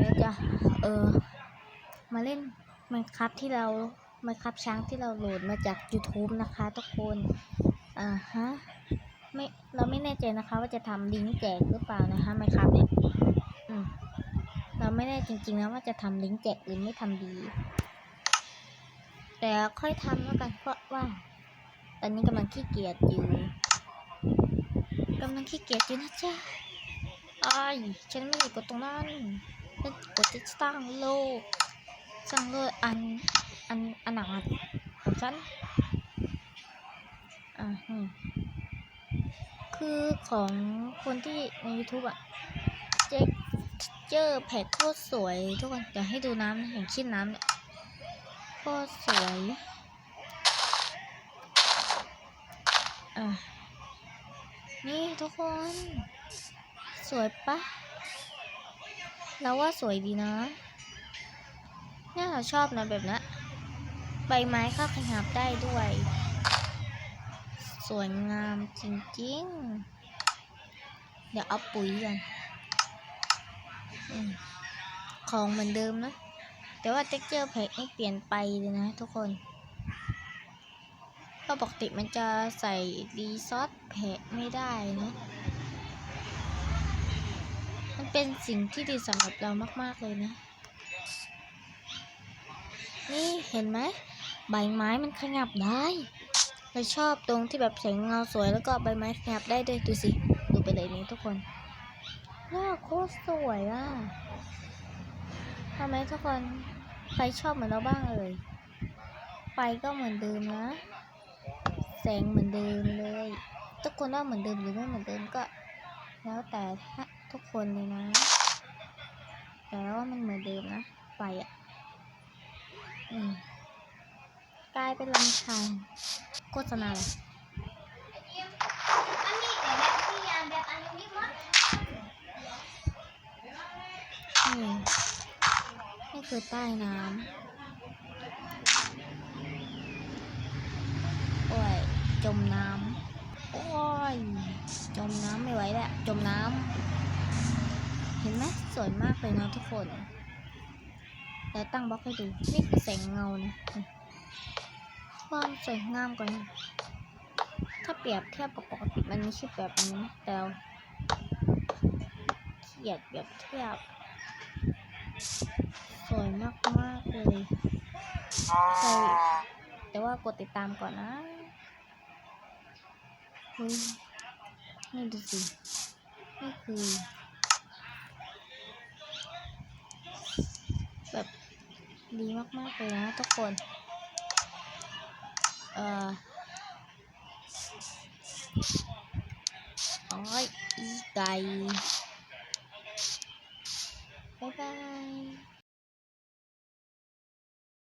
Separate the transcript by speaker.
Speaker 1: เราจะเออมาเล่นมันครับที่เรามันครับช้างที่เราโหลดมาจาก YouTube นะคะทุกคนอ่าฮะไม่เราไม่แน่ใจนะคะ ว่าจะทำลิงก์แจกหรือเปล่านะคะมันครับเนี่ยเราไม่แน่จริงๆนะว่าจะทำลิงก์แจกหรือไม่ทำดี แต่ค่อยทำแล้วกันเพราะว่า ตอนนี้กำลังขี้เกียจอยู่กำลังขี้เกียจอยู่นะจ๊ะอ้ายฉันไม่ได้กดตรงนั้น ฉันกดจะสร้างโลก สร้างโลกอันอันอันหนักของฉันอ่าคือของคนที่ใน YouTube อะเจเจอแพ็คโคตรสวยทุกคนเดี๋ยวให้ดูน้ำนะอย่างชิ้นน้ำเนี่ยโคตรสวยอะนี่ทุกคน สวยปะ เราว่าสวยดีนะเนี่ยเราชอบนะแบบนี้นใบไม้ข้าขยับได้ด้วย สวยงามจริงๆ เดี๋ยวเอาปุ๋ยกันอของเหมือนเดิมนะ แต่ว่าเท็กเจอร์แพ็กนี่เปลี่ยนไปเลยนะทุกคนก็ปกติมันจะใส่ดีซอสแพ็กไม่ได้นะ เป็นสิ่งที่ดีสำหรับเรามาก ๆ เลยนะ นี่เห็นไหม ใบไม้มันขยับได้เราชอบตรงที่แบบแสงเงาสวยแล้วก็ใบไม้ขยับได้ด้วยดูสิ ดูไปเลยนี่ทุกคนว้าโคตรสวยอะทำไมทุกคนใครชอบเหมือนเราบ้างเอ่ยไฟก็เหมือนเดิมนะ แสงเหมือนเดิมเลย ทุกคนว่าเหมือนเดิมหรือไม่เหมือนเดิมก็ แล้วแต่ ทุกคนเลยนะ แต่ว่ามันเหมือนเดิมนะ ไฟอะกลายเป็นลำธารโฆษณาอะไร
Speaker 2: อันนี้แบบที่ยามแบบอันนี้มั้ง
Speaker 1: นี่นี่คือใต้น้ำโอ้ย จมน้ำโอ้ย จมน้ำไม่ไหวแล้ว จมน้ำ เห็นไหมสวยมากเลยนะทุกคนเดี๋ยวตั้งบล็อกให้ดู นี่คือแสงเงานะความสวยงามกว่านี้ถ้าเปรียบเทียบกับปกติมันไม่ใช่แบบนี้นะแต่เขียดแบบเทียบ สวยมากมากๆเลยใช่แต่ว่ากดติดตามก่อนนะเฮ้ยนี่ดูสิ นี่คือ แบบ ดีมากๆเลยนะทุกคน เอ่อโอ้ยอีไก่บ๊ายบาย